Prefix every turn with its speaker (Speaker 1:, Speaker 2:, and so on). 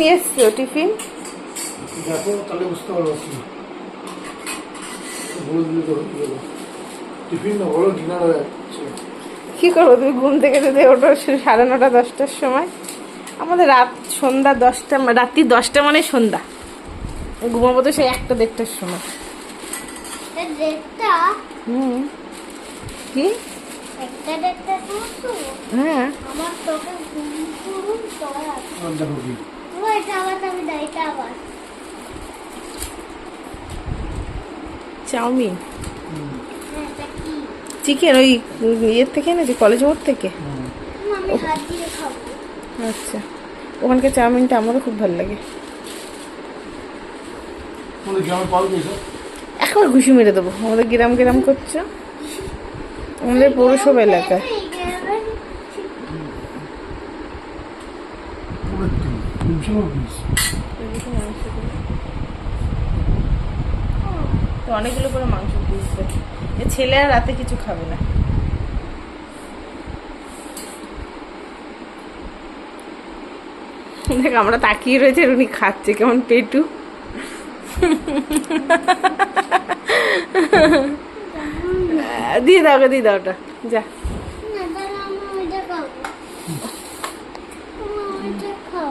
Speaker 1: নিয়ে এসছো টিফিন
Speaker 2: দেখো তাহলে বুঝতে পারব কি। বলে দিলে তো গেল টিফিন না বলো ডিনার হয়ে যাচ্ছে।
Speaker 1: কি করব তুমি ঘুম থেকে যদি ওঠো সাড়ে নটা দশটার সময়। আমাদের রাত সন্ধ্যা দশটা রাত্রি দশটা মানে সন্ধ্যা। ঘুমাবো তো সেই একটা দেড়টার সময়। হুম। কি? হ্যাঁ।
Speaker 3: আমার
Speaker 1: চাউমিন?
Speaker 3: হ্যাঁ,
Speaker 1: চিকেন ওই ইয়ের থেকে এনেছি কলেজ মোড় থেকে? আচ্ছা। ওখানকার চাউমিনটা আমারও খুব ভালো লাগে। একবার ঘুষি মেরে দেবো। আমাদের গ্রাম গ্রাম করছ? আমাদের পৌরসভা এলাকায়। তো অনেকগুলো করে মাংস পিস এ ছেলে আর রাতে কিছু খাবে না। দেখ, আমরা তাকিয়ে রয়েছে উনি খাচ্ছে, কেমন পেটু। দিয়ে দাও দিয়ে দাও ওটা। যা।